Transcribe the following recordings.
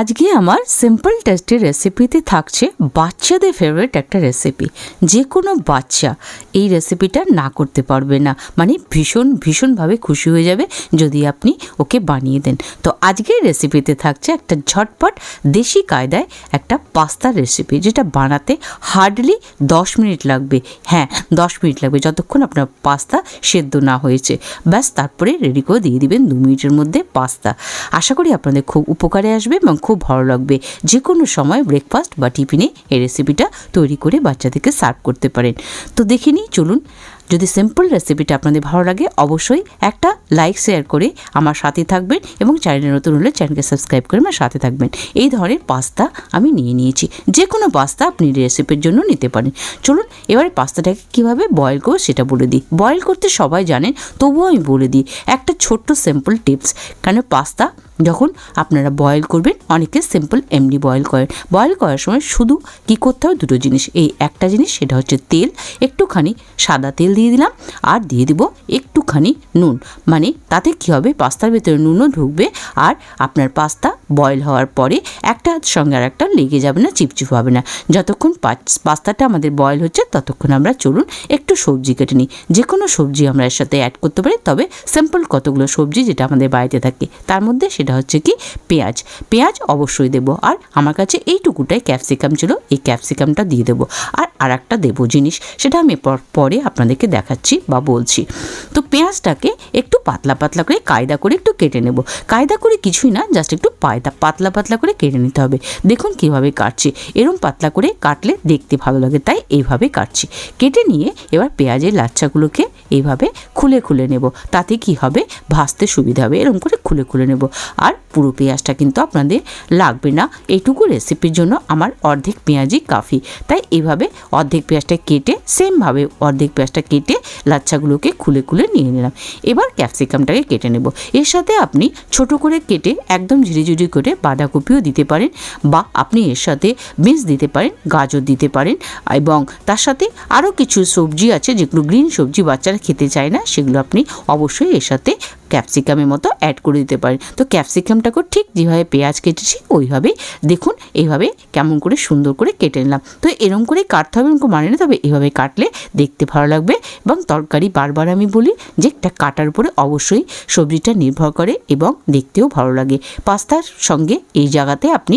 আজকে আমার simple tasty রেসিপিতে থাকছে বাচ্চাদের ফেভারিট একটা রেসিপি যে কোনো বাচ্চা এই রেসিপিটা না করতে পারবে না। মানে ভীষণ, ভীষণভাবে খুশি হয়ে যাবে যদি আপনি ওকে বানিয়ে দেন। তো আজকের রেসিপিতে থাকছে একটা ঝটপট দেশি কায়দায় একটা পাস্তার রেসিপি যেটা বানাতে হার্ডলি দশ মিনিট লাগবে। হ্যাঁ দশ মিনিট লাগবে যতক্ষণ আপনার পাস্তা সেদ্ধ না হয়েছে। ব্যাস, তারপরে রেডি করে দিয়ে দিবেন দু মিনিটের মধ্যে পাস্তা। আশা করি আপনাদের খুব উপকারে আসবে এবং খুব ভালো লাগবে। যে কোনো সময় ব্রেকফাস্ট বা টিফিনে এই রেসিপিটা তৈরি করে বাচ্চাদেরকে সার্ভ করতে পারেন। তো দেখে নিই, চলুন। যদি সিম্পল রেসিপিটা আপনাদের ভালো লাগে, অবশ্যই একটা লাইক শেয়ার করে আমার সাথে থাকবেন এবং চ্যানেলে নতুন হলে চ্যানেলকে সাবস্ক্রাইব করে আমার সাথে থাকবেন। এই ধরনের পাস্তা আমি নিয়ে নিয়েছি। যে কোনো পাস্তা আপনি রেসিপির জন্য নিতে পারেন। চলুন এবারে পাস্তাটাকে কীভাবে বয়েল করব সেটা বলে দিই। বয়েল করতে সবাই জানেন, তবুও আমি বলে দিই, একটা ছোট্ট সিম্পল টিপস কেন পাস্তা যখন আপনারা বয়েল করবেন, অনেকে সিম্পল এমনি বয়েল করেন। বয়েল করার সময় শুধু কি করতে হবে দুটো জিনিস। এই একটা জিনিস, সেটা হচ্ছে তেল। একটুখানি সাদা তেল দিয়ে দিলাম আর দিয়ে দিব একটুখানি নুন। মানে তাতে কি হবে? পাস্তার ভেতরে নুনও ঢুকবে আর আপনার পাস্তা বয়েল হওয়ার পরে একটা সঙ্গে আর একটা লেগে যাবে না, চিপচিপ হবে না। যতক্ষণ পাস্তাটা আমাদের বয়েল হচ্ছে ততক্ষণ আমরা চলুন একটু সবজি কেটে নিই। যে কোনো সবজি আমরা এর সাথে অ্যাড করতে পারি, তবে সিম্পল কতগুলো সবজি যেটা আমাদের বাড়িতে থাকে। তার মধ্যে সেটা হচ্ছে কি পেঁয়াজ। পেঁয়াজ অবশ্যই দেবো। আর আমার কাছে এইটুকুটাই ক্যাপসিকাম ছিল, এই ক্যাপসিকামটা দিয়ে দেবো। আর আর একটা দেবো জিনিস, সেটা আমি পর- আপনাদেরকে দেখাচ্ছি বা বলছি। তো পেঁয়াজটাকে একটু পাতলা পাতলা করে কায়দা করে একটু কেটে নেব। কায়দা করে কিছুই না, জাস্ট একটু পায়দা, পাতলা পাতলা করে কেটে নিতে হবে। দেখুন কীভাবে কাটছি। এরম পাতলা করে কাটলে দেখতে ভালো লাগে, তাই এইভাবে কাটছি। কেটে নিয়ে এবার পেঁয়াজের লাচ্চাগুলোকে এইভাবে খুলে খুলে নেব। তাতে কি হবে? ভাজতে সুবিধা হবে। এরকম করে খুলে খুলে নেব। আর পুরো পেঁয়াজটা কিন্তু আপনাদের লাগবে না। এইটুকু রেসিপির জন্য আমার অর্ধেক পেঁয়াজই কাফি। তাই এইভাবে অর্ধেক পেঁয়াজটা কেটে সেমভাবে অর্ধেক পেঁয়াজটা কেটে লাচ্ছাগুলোকে খুলে খুলে নিয়ে নিলাম। এবার ক্যাপসিকামটাকে কেটে নেব। এর সাথে আপনি ছোট করে কেটে একদম ঝিরিঝিরি করে বাঁধাকপিও দিতে পারেন বা আপনি এর সাথে বিনস দিতে পারেন, গাজর দিতে পারেন এবং তার সাথে আরও কিছু সবজি আছে যেগুলো গ্রিন সবজি বাচ্চারা খেতে চায় না, সেগুলো আপনি অবশ্যই এর সাথে ক্যাপসিকামের মতো অ্যাড করে দিতে পারেন। তো ক্যাপসিকামটাকেও ঠিক যেভাবে পেঁয়াজ কেটেছি ওইভাবেই দেখুন, এইভাবে কেমন করে সুন্দর করে কেটে নিলাম। তো এরকম করে কাটতে হবে এরকম মানে না তবে এভাবে কাটলে দেখতে ভালো লাগবে এবং তরকারি বারবার আমি বলি যে একটা কাটার উপরে অবশ্যই সবজিটা নির্ভর করে এবং দেখতেও ভালো লাগে। পাস্তার সঙ্গে এই জায়গাতে আপনি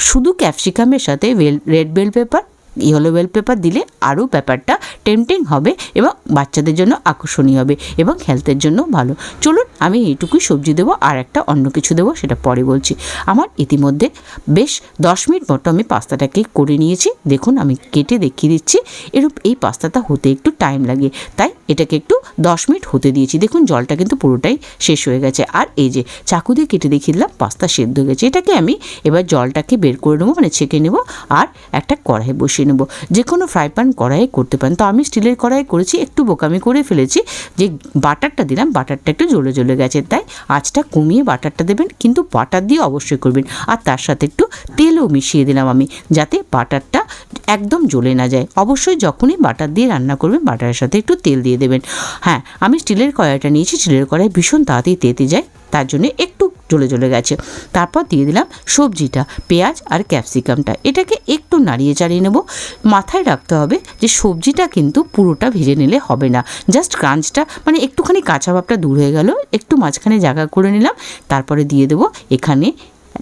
শুধু ক্যাপসিকামের সাথে red bell pepper yellow bell pepper দিলে আরও ব্যাপারটা টেম্পটিং হবে এবং বাচ্চাদের জন্য আকর্ষণীয় হবে এবং হেলথের জন্য ভালো। চলুন আমি এইটুকুই সবজি দেবো, আর একটা অন্য কিছু দেবো, সেটা পরে বলছি। আমার ইতিমধ্যে বেশ দশ মিনিট মতো আমি পাস্তাটাকে করে নিয়েছি। দেখুন, আমি কেটে দেখিয়ে দিচ্ছি। এরূপ এই পাস্তাটা হতে একটু টাইম লাগে। তাই এটাকে একটু দশ মিনিট হতে দিয়েছি। দেখুন, জলটা কিন্তু পুরোটাই শেষ হয়ে গেছে। আর এই যে চাকু দিয়ে কেটে দেখিয়ে দিলাম, পাস্তা সেদ্ধ হয়ে গেছে। এটাকে আমি এবার জলটাকে বের করে নেব মানে ছেঁকে নেব। আর একটা কড়াই বসিয়ে নেব। যে কোনো ফ্রাই প্যান কড়াইয়ে করতে পারেন। তো আমি স্টিলের কড়াই করেছি, একটু বোকামি করে ফেলেছি যে বাটারটা দিলাম, বাটারটা একটু জ্বলে জ্বলে গেছে। তাই আঁচটা কমিয়ে বাটারটা দেবেন, কিন্তু বাটার দিয়ে অবশ্যই করবেন। আর তার সাথে একটু তেলও মিশিয়ে দিলাম আমি, যাতে বাটারটা একদম জ্বলে না যায়। অবশ্যই যখনই বাটার দিয়ে রান্না করবেন, বাটারের সাথে একটু তেল দিয়ে দেবেন। হ্যাঁ আমি স্টিলের কড়াইটা নিয়েছি, স্টিলের কড়াই ভীষণ তাড়াতাড়ি তেতে যায়, তার জন্য একটু জ্বলে জ্বলে গেছে। তারপর দিয়ে দিলাম সবজিটা, পেঁয়াজ আর ক্যাপসিকামটা। এটাকে একটু নাড়িয়ে চাড়িয়ে নেব। মাথায় রাখতে হবে যে সবজিটা কিন্তু পুরোটা ভেজে নিলে হবে না। জাস্ট ক্রাঞ্চটা মানে একটুখানি কাঁচা ভাবটা দূর হয়ে গেল, একটু মাঝখানে জায়গা করে নিলাম। তারপরে দিয়ে দেবো এখানে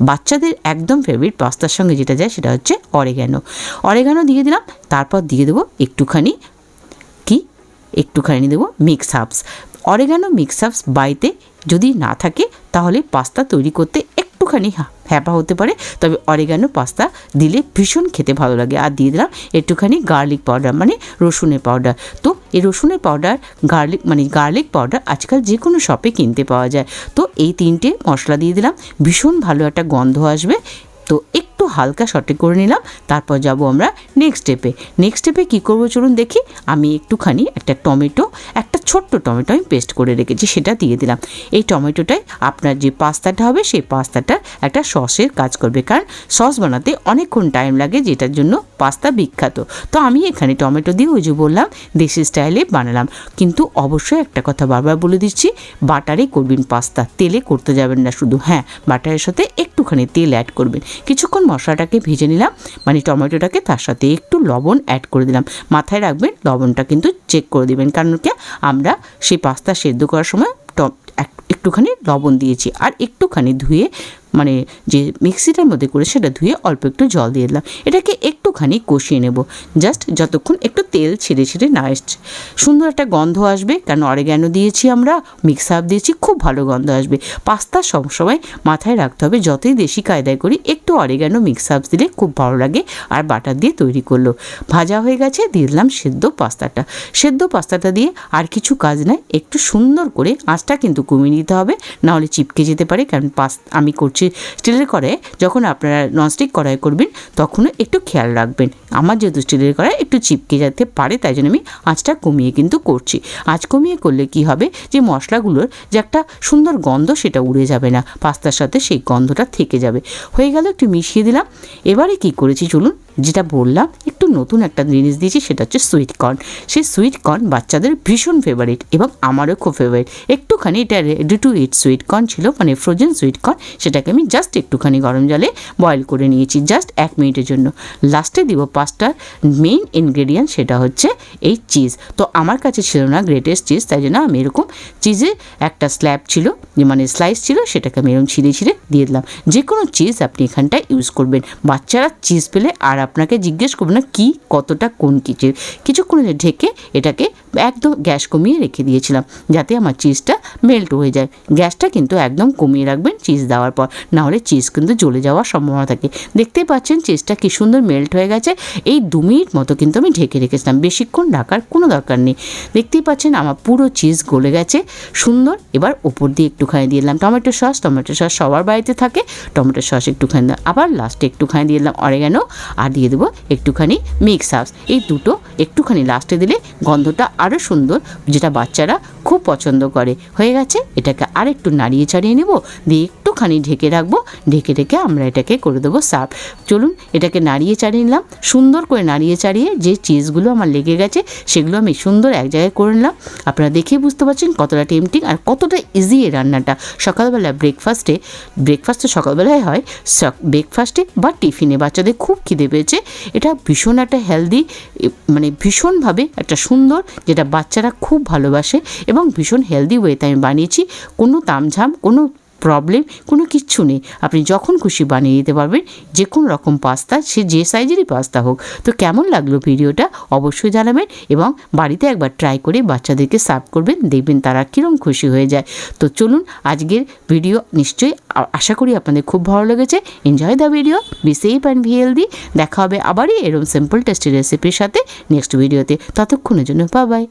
বাচ্চাদের একদম ফেভারিট পাস্তার সঙ্গে যেটা যায় সেটা হচ্ছে অরেগানো অরেগানো দিয়ে দিলাম, তারপর দিয়ে দেবো একটুখানি কি? একটুখানি দেবো mix herbs oregano mix herbs বাড়িতে যদি না থাকে, তাহলে পাস্তা তৈরি করতে একটুখানি হ্যাপা হতে পারে। তবে অরেগানো পাস্তা দিলে ভীষণ খেতে ভালো লাগে। আর দিয়ে দিলাম একটুখানি গার্লিক পাউডার মানে রসুনের পাউডার তো এই রসুনের পাউডার গার্লিক মানে গার্লিক পাউডার আজকাল যে কোনো শপে কিনতে পাওয়া যায়। তো এই তিনটে মশলা দিয়ে দিলাম। ভীষণ ভালো একটা গন্ধ আসবে। তো একটু একটু হালকা সটে করে নিলাম, তারপর যাব আমরা নেক্সট স্টেপে নেক্সট স্টেপে কী করব চলুন দেখি? আমি একটুখানি একটা টমেটো, একটা ছোট্ট টমেটো আমি পেস্ট করে রেখেছি, সেটা দিয়ে দিলাম। এই টমেটোটাই আপনার যে পাস্তাটা হবে, সেই পাস্তাটা একটা সসের কাজ করবে, কারণ সস বানাতে অনেকক্ষণ টাইম লাগে, যেটার জন্য পাস্তা বিখ্যাত। তো আমি এখানে টমেটো দিয়ে ওই যে বললাম, দেশি স্টাইলে বানালাম। কিন্তু অবশ্যই একটা কথা বারবার বলে দিচ্ছি, বাটারে করবেন পাস্তা, তেলে করতে যাবেন না শুধু। হ্যাঁ বাটারের সাথে একটুখানি তেল অ্যাড করবেন। কিছুক্ষণ মশলাটাকে ভেজে নিলাম। মানে টমেটোটাকে তার সাথে একটু লবণ অ্যাড করে দিলাম। মাথায় রাখবেন, লবণটা কিন্তু চেক করে দিবেন। কারণ কি, আমরা সেই পাস্তা সেদ্ধ করার সময় এক- একটুখানি লবণ দিয়েছি আর একটুখানি ধুয়ে মানে যে মিক্সিটার মধ্যে করে সেটা ধুয়ে অল্প একটু জল দিয়ে দিলাম। এটাকে একটুখানি কষিয়ে নেব। জাস্ট যতক্ষণ একটু তেল ছেড়ে ছেড়ে না এসছে। সুন্দর একটা গন্ধ আসবে, কারণ অরেগ্যানো দিয়েছি আমরা, মিক্স আপ দিয়েছি, খুব ভালো গন্ধ আসবে। পাস্তা সবসময় মাথায় রাখতে হবে, যতই দেশি কায়দায় করি, একটু অরেগ্যানো মিক্স আপ দিলে খুব ভালো লাগে আর বাটার দিয়ে তৈরি করল ভাজা হয়ে গেছে, দিয়ে দিলাম সেদ্ধ পাস্তাটা। সেদ্ধ পাস্তাটা দিয়ে আর কিছু কাজ নাই, একটু সুন্দর করে আঁচটা কিন্তু কমিয়ে নিতে হবে, নাহলে চিপকে যেতে পারে, কারণ পাস আমি করছি স্টিলের কড়াইয়ে, যখন আপনারা ননস্টিক কড়াই করবেন, তখনও একটু খেয়াল রাখবেন। আমার যেহেতু স্টিলের কড়াই একটু চিপকে যেতে পারে, তাই জন্য আমি আঁচটা কমিয়ে কিন্তু করছি। আঁচ কমিয়ে করলে কি হবে? যে মশলাগুলোর যে একটা সুন্দর গন্ধ সেটা উড়ে যাবে না, পাস্তার সাথে সেই গন্ধটা থেকে যাবে। হয়ে গেল, একটু মিশিয়ে দিলাম। এবারে কি করেছি চলুন? যেটা বললাম, একটু নতুন একটা জিনিস দিয়েছি, সেটা হচ্ছে সুইট কর্ন সেই সুইট কর্ন বাচ্চাদের ভীষণ ফেভারিট এবং আমারও খুব ফেভারিট একটুখানি এটা ready to eat sweet corn ছিল মানে ফ্রোজেন সুইট কর্ন সেটাকে আমি জাস্ট একটুখানি গরম জলে বয়েল করে নিয়েছি জাস্ট এক মিনিটের জন্য। লাস্টে দিব পাস্তার মেইন ইনগ্রেডিয়েন্ট সেটা হচ্ছে এই চিজ তো আমার কাছে ছিল না গ্রেটেস্ট চিজ তাই জন্য আমি এরকম চিজে একটা স্ল্যাব ছিল, যে মানে স্লাইস ছিল, সেটাকে আমি এরকম ছিঁড়ে ছিঁড়ে দিয়ে দিলাম। যে কোনো চিজ আপনি এখানটায় ইউজ করবেন। বাচ্চারা চিজ পেলে আর আপনাকে জিজ্ঞেস করবে না কি কতটা কোন কিছু কিছুক্ষণ ঢেকে এটাকে একদম গ্যাস কমিয়ে রেখে দিয়েছিলাম, যাতে আমার চিজটা মেল্ট হয়ে যায়। গ্যাসটা কিন্তু একদম কমিয়ে রাখবেন চিজ দেওয়ার পর, নাহলে চিজ কিন্তু জ্বলে যাওয়ার সম্ভাবনা থাকে। দেখতেই পাচ্ছেন চিজটা কি সুন্দর মেল্ট হয়ে গেছে। এই দু মিনিট মতো কিন্তু আমি ঢেকে রেখেছিলাম। বেশিক্ষণ ঢাকার কোনো দরকার নেই। দেখতেই পাচ্ছেন আমার পুরো চিজ গলে গেছে। সুন্দর, এবার ওপর দিয়ে একটুখানি দিয়ে দিলাম টমেটো সস। টমেটো সস সবার বাড়িতে থাকে, টমেটো সস একটুখানি দিলাম আবার লাস্টে একটুখানি দিয়ে দিলাম অরেগানো আর দিয়ে দেবো একটুখানি মিক্স হাউস এই দুটো একটুখানি লাস্টে দিলে গন্ধটা আরও সুন্দর, যেটা বাচ্চারা খুব পছন্দ করে। হয়ে গেছে, এটাকে আরেকটু নাড়িয়ে ছাড়িয়ে নেব, দিয়ে একটুখানি ঢেকে রাখব, ঢেকে রেখে আমরা এটাকে করে দেবো সার্ভ। চলুন এটাকে নাড়িয়ে চাড়িয়ে নিলাম। সুন্দর করে নাড়িয়ে চাড়িয়ে যে চিজগুলো আমার লেগে গেছে, সেগুলো আমি সুন্দর এক জায়গায় করে নিলাম। আপনারা দেখেই বুঝতে পারছেন কতটা টেমটিং আর কতটা ইজি এই রান্নাটা। সকালবেলা ব্রেকফাস্টে ব্রেকফাস্ট তো সকালবেলায় হয় ব্রেকফাস্টে বা টিফিনে বাচ্চাদের খুব খিদে পেয়েছে। এটা ভীষণ একটা হেলদি মানে ভীষণভাবে একটা সুন্দর, যেটা বাচ্চারা খুব ভালোবাসে এবং ভীষণ হেলদি ওয়েতে আমি বানিয়েছি। কোনো তামঝাম, কোনো প্রবলেম কোনো কিচ্ছু নেই। আপনি যখন খুশি বানিয়ে দিতে পারবেন যে কোনো রকম পাস্তা, সে যে সাইজেরই পাস্তা হোক। তো কেমন লাগল ভিডিওটা অবশ্যই জানাবেন এবং বাড়িতে একবার ট্রাই করে বাচ্চাদেরকে সার্ভ করবেন, দেখবেন তারা কীরকম খুশি হয়ে যায়। তো চলুন, আজকের ভিডিও নিশ্চয়ই আশা করি আপনাদের খুব ভালো লেগেছে। Enjoy the video be safe and be healthy দেখা হবে আবারই এরকম সিম্পল টেস্টি রেসিপির সাথে নেক্সট ভিডিওতে ততক্ষণের জন্য বাই বাই